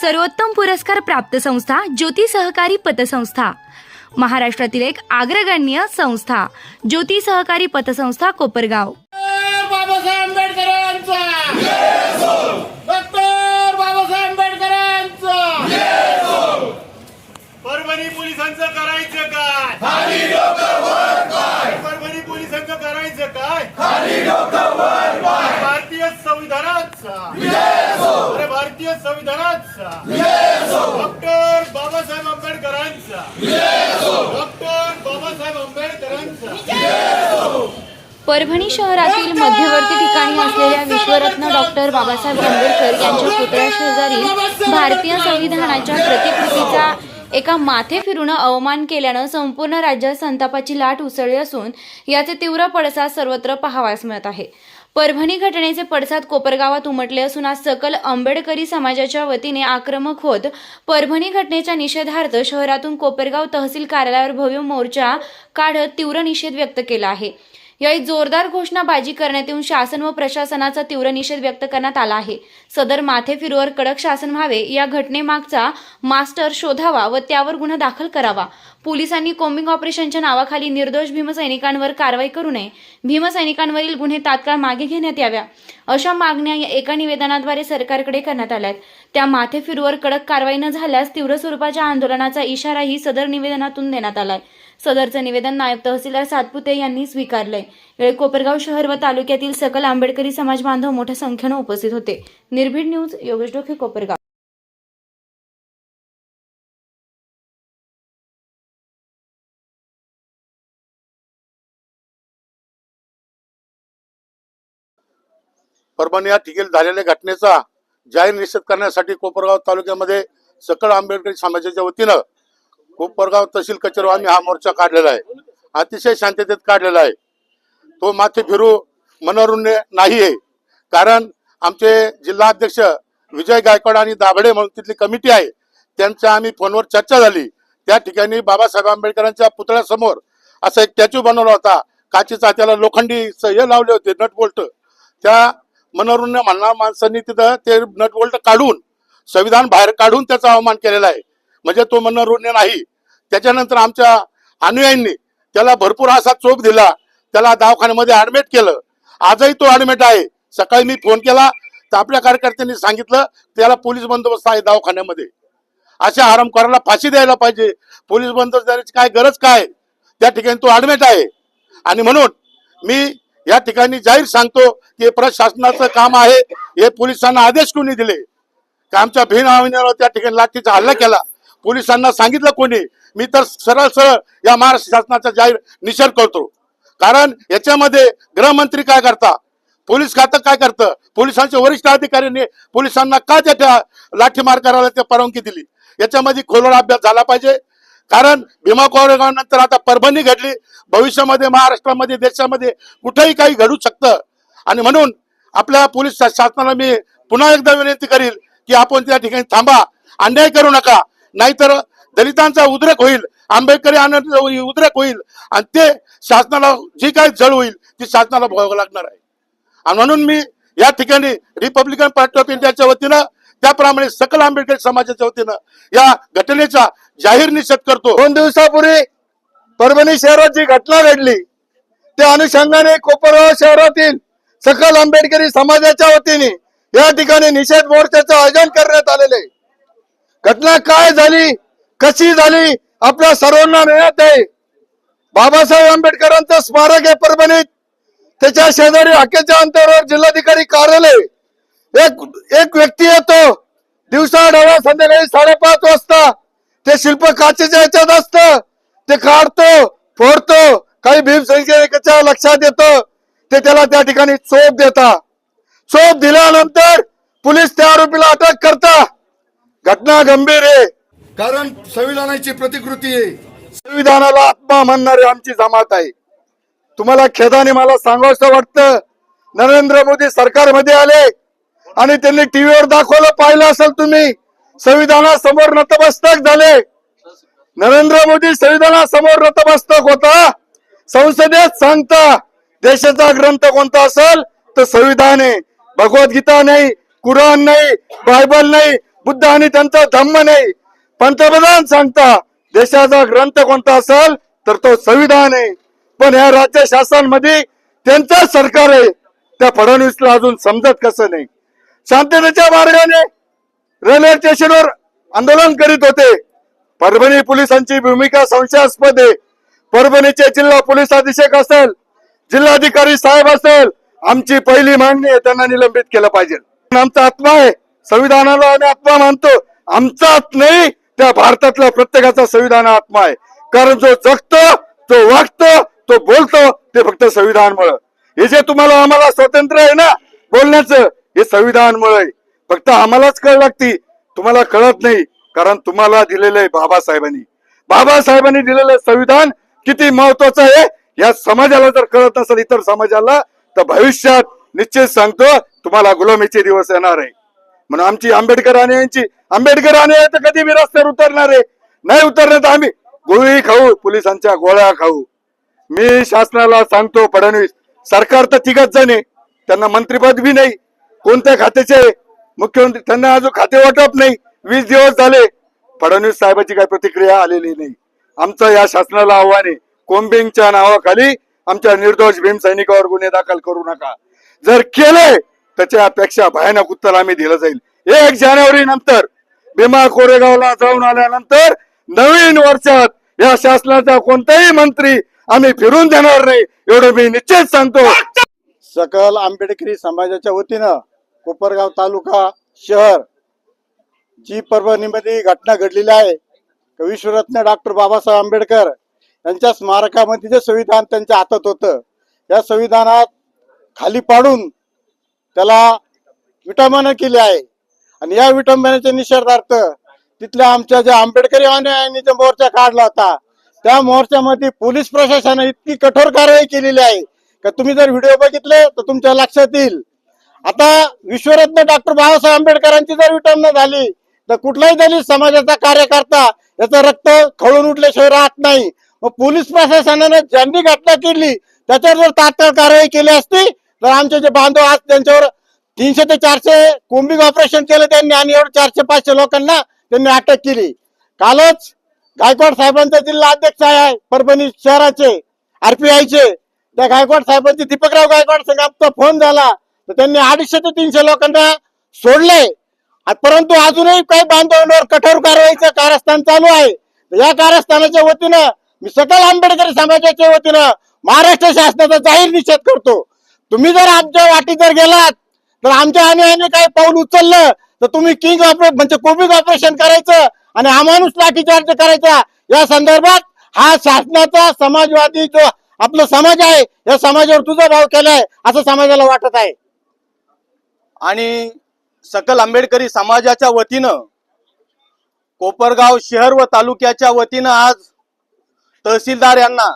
सर्वोत्तम पुरस्कार प्राप्त संस्था ज्योती सहकारी पतसंस्था. महाराष्ट्रातील एक अग्रगण्य संस्था ज्योती सहकारी पतसंस्था कोपरगाव. बाबासाहेब आंबेडकरांचा! डॉक्टर बाबासाहेब आंबेडकरांचा! परभणी पोलिसांचं करायचं काय? परभणी पोलिसांचं करायचं काय? भारतीय संविधानाचा! भारतीय संविधानाचा. डॉक्टर बाबासाहेब आंबेडकरांचा. डॉक्टर बाबासाहेब आंबेडकरांचा. परभणी शहरातील मध्यवर्ती ठिकाणी असलेल्या विश्वरत्न डॉक्टर बाबासाहेब आंबेडकर यांच्या पुतळ्या शेजारी भारतीय संविधानाच्या प्रतिकृतीचा एका माथे फिरून अवमान केल्यानं संपूर्ण राज्यात संतापाची लाट उसळली असून याचे तीव्र पडसाद सर्वत्र पाहावयास मिळत आहे. परभणी घटनेचे पडसाद कोपरगावात उमटले असून आज सकल आंबेडकरी समाजाच्या वतीने आक्रमक होत परभणी घटनेच्या निषेधार्थ शहरातून कोपरगाव तहसील कार्यालयावर भव्य मोर्चा काढत तीव्र निषेध व्यक्त केला आहे. यावेळी जोरदार घोषणाबाजी करण्यात येऊन शासन व प्रशासनाचा तीव्र निषेध व्यक्त करण्यात आला आहे. सदर माथेफिरूवर कडक शासन व्हावे या घटनेमागचा मास्टर शोधावा व त्यावर गुन्हा दाखल करावा. पोलिसांनी कोम्बिंग ऑपरेशनच्या नावाखाली निर्दोष भीमसैनिकांवर कारवाई करू नये. भीमसैनिकांवरील गुन्हे तात्काळ मागे घेण्यात याव्या. अशा मागण्या या एका निवेदनाद्वारे सरकारकडे करण्यात आल्या आहेत त्या माथेफिरूवर कडक कारवाई न झाल्यास तीव्र स्वरूपाच्या आंदोलनाचा इशाराही सदर निवेदनातून देण्यात आलाय. सदरचं निवेदन नायब तहसीलदार सातपुते यांनी स्वीकारलंय. यावेळी कोपरगाव शहर व तालुक्यातील सकल आंबेडकरी समाज बांधव मोठ्या संख्येनं उपस्थित होते. निर्भीड न्यूज योगेश डोके कोपरगाव. परभणी या ठिकाणी झालेल्या घटनेचा जाहीर निषेध करण्यासाठी कोपरगाव तालुक्यामध्ये सकल आंबेडकरी समाजाच्या वतीनं कोपरगाव तहसील कचेरीवर आम्ही हा मोर्चा काढलेला आहे. अतिशय शांततेत काढलेला आहे. तो माथे फिरू मनोरुण्य नाही आहे कारण आमचे जिल्हाध्यक्ष विजय गायकवाड आणि दाभडे म्हणून तिथली कमिटी आहे. त्यांच्या आम्ही फोनवर चर्चा झाली. त्या ठिकाणी बाबासाहेब आंबेडकरांच्या पुतळ्यासमोर असा एक स्टॅच्यू बनवला होता. काचेचा त्याला लोखंडी स- हे लावले होते नट बोल्ट. त्या मनोरुण्य म्हणणार माणसांनी तिथं ते नट बोल्ट काढून संविधान बाहेर काढून त्याचा अवमान केलेला आहे. म्हणजे तो म्हणणं मनोरुण्य नाही त्याच्यानंतर आमच्या अनुयायांनी त्याला भरपूर असा चोप दिला. त्याला दवाखान्यामध्ये ऍडमिट केलं. आजही तो ऍडमिट आहे. सकाळी मी फोन केला. तर आपल्या कार्यकर्त्यांनी सांगितलं त्याला पोलीस बंदोबस्त आहे दवाखान्यामध्ये. अशा आरामखोराला फाशी द्यायला पाहिजे. पोलीस बंदोबस्त देण्याची काय गरज काय? त्या ठिकाणी तो ऍडमिट आहे. आणि म्हणून मी या ठिकाणी जाहीर सांगतो की हे प्रशासनाचं काम आहे. हे पोलिसांना आदेश कोणी दिले? की आमच्या भीन भावनेवर त्या ठिकाणी लाठीचा हल्ला केला? पोलिसांना सांगितलं कोणी मी तर सरळ सरळ या महाराष्ट्र शासनाचा जाहीर निषेध करतो. कारण याच्यामध्ये गृहमंत्री काय करता? पोलीस खातं काय करतं? पोलिसांच्या वरिष्ठ अधिकाऱ्यांनी पोलिसांना का त्या लाठीमार करायला ते परवानगी दिली? याच्यामध्ये खोलवर अभ्यास झाला पाहिजे. कारण भीमा कोरेगावनंतर आता परभणी घडली. भविष्यामध्ये महाराष्ट्रामध्ये देशामध्ये कुठेही काही घडू शकतं. आणि म्हणून आपल्या पोलीस शासनाला मी पुन्हा एकदा विनंती करील की आपण त्या ठिकाणी थांबा. अन्याय करू नका. नाहीतर दलितांचा उद्रेक होईल आंबेडकरी आनंद उद्रेक होईल आणि ते शासनाला जी काही जळ होईल ती शासनाला भोगावं लागणार आहे आणि म्हणून मी या ठिकाणी रिपब्लिकन पार्टी ऑफ इंडियाच्या वतीनं त्याप्रमाणे सकल आंबेडकरी समाजाच्या वतीनं या घटनेचा जाहीर निषेध करतो दोन दिवसापूर्वी परभणी शहरात जी घटना घडली त्या अनुषंगाने कोपरगाव शहरातील सकल आंबेडकरी समाजाच्या वतीने या ठिकाणी निषेध मोर्चाचं आयोजन करण्यात आलेले आहे. घटना काय झाली? कशी झाली? आपल्या सर्वांना मिळत आहे. बाबासाहेब आंबेडकरांचं स्मारक आहे परभणीत. त्याच्या शेजारी हाकेच्या अंतरावर जिल्हाधिकारी कार्यालय. एक एक व्यक्ती येतो. दिवसा डावा संध्याकाळी साडेपाच वाजता. ते शिल्प काचेच्या याच्यात असतं. ते काढतो फोडतो काही भीमसैनिकाच्या लक्षात येतं. ते त्याला त्या ठिकाणी चोप देता चोप दिल्यानंतर पोलीस त्या आरोपीला अटक करता घटना गंभीर आहे. कारण संविधानाची प्रतिकृती आहे. संविधानाला आत्मा म्हणणारी आमची जमात आहे. तुम्हाला खेदाने मला सांगावंसं वाटतं नरेंद्र मोदी सरकारमध्ये आले आणि त्यांनी टीव्हीवर दाखवलं पाहिलं असेल तुम्ही संविधानासमोर नतमस्तक झाले. नरेंद्र मोदी संविधानासमोर नतमस्तक होता. संसदेत सांगता देशाचा ग्रंथ कोणता असेल तर संविधान आहे. भगवद्गीता नाही कुराण नाही बायबल नाही बुद्ध आणि त्यांचा धम्म नाही. पंतप्रधान सांगता देशाचा ग्रंथ कोणता असेल तर तो संविधान आहे. पण या राज्य शासनामध्ये त्यांचं सरकार आहे. त्या फडणवीसला अजून समजत कसं नाही. शांततेच्या मार्गाने रेल्वे स्टेशनवर आंदोलन करीत होते. परभणी पोलिसांची भूमिका संशयास्पद आहे. परभणीचे जिल्हा पोलीस अधीक्षक असेल जिल्हाधिकारी साहेब असेल आमची पहिली मागणी आहे त्यांना निलंबित केलं पाहिजे. आमचा आत्मा आहे. संविधानाला आम्ही आत्मा मानतो. आमचा नाही त्या भारतातल्या प्रत्येकाचा संविधान आत्मा आहे. कारण जो जगतो तो वागतो तो बोलतो ते फक्त संविधानमुळं. हे जे तुम्हाला आम्हाला स्वातंत्र्य आहे ना बोलण्याचं हे संविधानमुळे आहे. फक्त आम्हालाच कळ लागती. तुम्हाला कळत नाही कारण तुम्हाला दिलेलं आहे बाबासाहेबांनी. बाबासाहेबांनी दिलेलं संविधान किती महत्वाचं आहे या समाजाला जर कळत नसेल इतर समाजाला तर भविष्यात निश्चित सांगतो तुम्हाला गुलामीचे दिवस येणार आहे. म्हणून आमची आंबेडकर आणि यांची आंबेडकर आणि तर कधी बी रस्त्यावर उतरणार आहे. नाही उतरणार तर आम्ही गोळी खाऊ पोलिसांच्या गोळ्या खाऊ. मी शासनाला सांगतो फडणवीस सरकार तर तिघच जण आहे. त्यांना मंत्रीपद बी नाही. कोणत्या खात्याचे मुख्यमंत्री त्यांना अजून खाते वाटप नाही. वीस दिवस झाले. फडणवीस साहेबांची काही प्रतिक्रिया आलेली नाही. आमचं या शासनाला आव्हान आहे. कोम्बिंगच्या नावाखाली आमच्या निर्दोष भीम सैनिकावर गुन्हे दाखल करू नका. जर केले त्याच्यापेक्षा भयानक उत्तर आम्ही दिलं जाईल. एक जानेवारी नंतर भीमा कोरेगावला जाऊन आल्यानंतर नवीन वर्षात या शासनाचा कोणताही मंत्री आम्ही फिरून देणार नाही एवढं मी निश्चित सांगतो. सकल आंबेडकरी समाजाच्या वतीनं कोपरगाव तालुका शहर जी परभणीमध्ये घटना घडलेली आहे विश्वरत्न डॉक्टर बाबासाहेब आंबेडकर यांच्या स्मारकामध्ये जे संविधान त्यांच्या हातात होतं या संविधानात खाली पाडून त्याला विटंबना केली आहे. आणि या विटंबनेच्या निषेधार्थ तिथल्या आमच्या ज्या आंबेडकरी अनुयायांनी जो मोर्चा काढला होता त्या मोर्चामध्ये पोलीस प्रशासनाने इतकी कठोर कारवाई केलेली आहे का तुम्ही जर व्हिडिओ बघितले तर तुमच्या लक्षात येईल. आता विश्वरत्न डॉक्टर बाबासाहेब आंबेडकरांची जर विटंबना झाली तर कुठलाही दलित समाजाचा कार्यकर्ता याचं रक्त खळून उठल्याशिवाय राहत नाही. मग पोलीस प्रशासनाने ज्यांनी घटना केली त्याच्यावर जर तात्काळ कारवाई केली असती तर आमचे जे बांधव आज त्यांच्यावर तीनशे ते चारशे कोंबिंग ऑपरेशन केलं त्यांनी आणि एवढं चारशे पाचशे लोकांना त्यांनी अटक केली. कालच गायकवाड साहेबांचा जिल्हा अध्यक्ष आहे परभणी शहराचे आरपीआयचे त्या गायकवाड साहेबांचे दीपकराव गायकवाड संघाचा फोन झाला. तर त्यांनी अडीचशे ते तीनशे लोकांना सोडले परंतु अजूनही काही बांधवांवर कठोर कारवाईचं कारस्थान चालू आहे. या कारस्थानाच्या वतीनं मी सकल आंबेडकर समाजाच्या वतीनं महाराष्ट्र शासनाचा जाहीर निषेध करतो. तुम्ही जर आमच्या वाटी जर गेलात तर आमच्या अनुयायांनी काही पाऊल उचललं तर तुम्ही किंग ऑपरेट म्हणजे कोविड ऑपरेशन करायचं आणि अमानुष लाठीचार्ज करायचा. या संदर्भात हा शासनाचा समाजवादी जो आपला समाज आहे या समाजावर तुझा भाव केलाय असं समाजाला वाटत आहे. आणि सकल आंबेडकरी समाजाच्या वतीनं कोपरगाव शहर व तालुक्याच्या वतीनं आज तहसीलदार यांना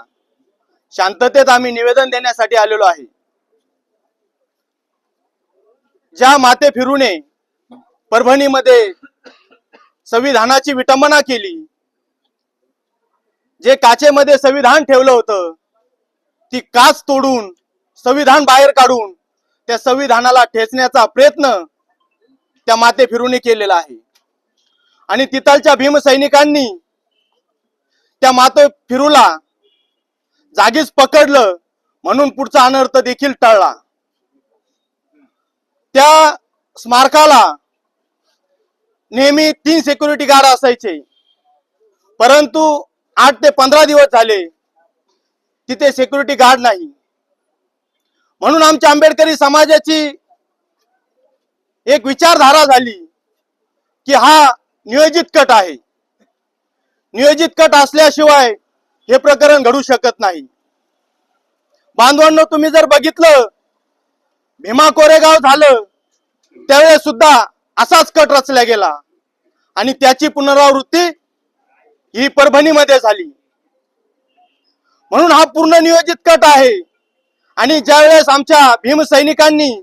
शांततेत आम्ही निवेदन देण्यासाठी आलेलो आहे. ज्या माते फिरूने परभणीमध्ये संविधानाची विटंबना केली जे काचेमध्ये संविधान ठेवलं होतं ती काच तोडून संविधान बाहेर काढून त्या संविधानाला ठेचण्याचा प्रयत्न त्या माते फिरूने केलेला आहे. आणि तिथलच्या भीमसैनिकांनी त्या माते फिरूला जागीच पकडलं म्हणून पुढचा अनर्थ देखील टळला. त्या स्मारकाला नेहमी तीन सिक्युरिटी गार्ड असायचे. परंतु आठ ते पंधरा दिवस झाले तिथे सिक्युरिटी गार्ड नाही. म्हणून आमच्या आंबेडकरी समाजाची एक विचारधारा झाली की हा नियोजित कट आहे. नियोजित कट असल्याशिवाय हे प्रकरण घडू शकत नाही. बांधवांना तुम्ही जर बघितलं भीमा कोरेगाव झालं त्यावेळेस सुद्धा असाच कट रचला गेला. आणि त्याची पुनरावृत्ती ही परभणीमध्ये झाली. म्हणून हा पूर्ण नियोजित कट आहे. आणि ज्यावेळेस आमच्या भीमसैनिकांनी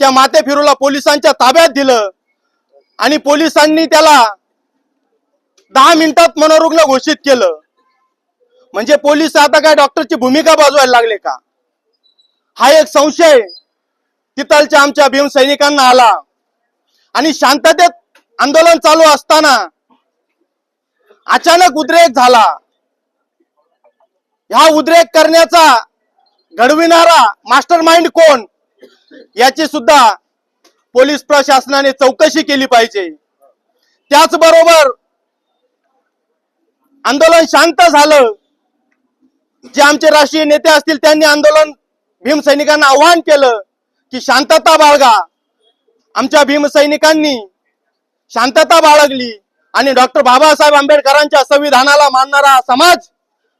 त्या माते फिरूला पोलिसांच्या ताब्यात दिलं आणि पोलिसांनी त्याला दहा मिनिटात मनोरुग्ण घोषित केलं. म्हणजे पोलीस आता काय डॉक्टरची भूमिका बाजवायला लागले का? हा एक संशय तिथलच्या आमच्या भीमसैनिकांना आला. आणि शांततेत आंदोलन चालू असताना अचानक उद्रेक झाला. हा उद्रेक करण्याचा घडविणारा मास्टर माइंड कोण? याची सुद्धा पोलीस प्रशासनाने चौकशी केली पाहिजे. त्याचबरोबर आंदोलन शांत झालं. जे आमचे राष्ट्रीय नेते असतील त्यांनी आंदोलन भीमसैनिकांना आवाहन केलं की शांतता बाळगा. आमच्या भीमसैनिकांनी शांतता बाळगली आणि डॉक्टर बाबासाहेब आंबेडकरांच्या संविधानाला मानणारा समाज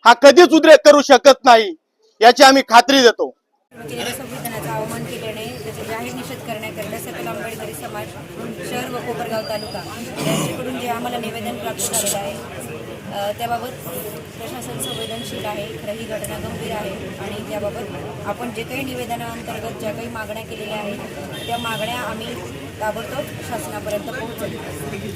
हा कधीच उद्रेक करू शकत नाही याची आम्ही खात्री देतो. संविधानाचा अवमान केल्याने जाहीर निषेध करण्याकरिता सकल आंबेडकरी समाज शहर व कोपरगाव तालुका यांच्याकडून जे आम्हाला निवेदन प्राप्त झालेलं आहे त्याबाबत प्रशासन संवेदनशील आहे खरं ही घटना गंभीर आहे आणि त्याबाबत आपण जे काही निवेदनाअंतर्गत ज्या काही मागण्या केलेल्या आहेत त्या मागण्या आम्ही ताबडतोब शासनापर्यंत पोहोचवू.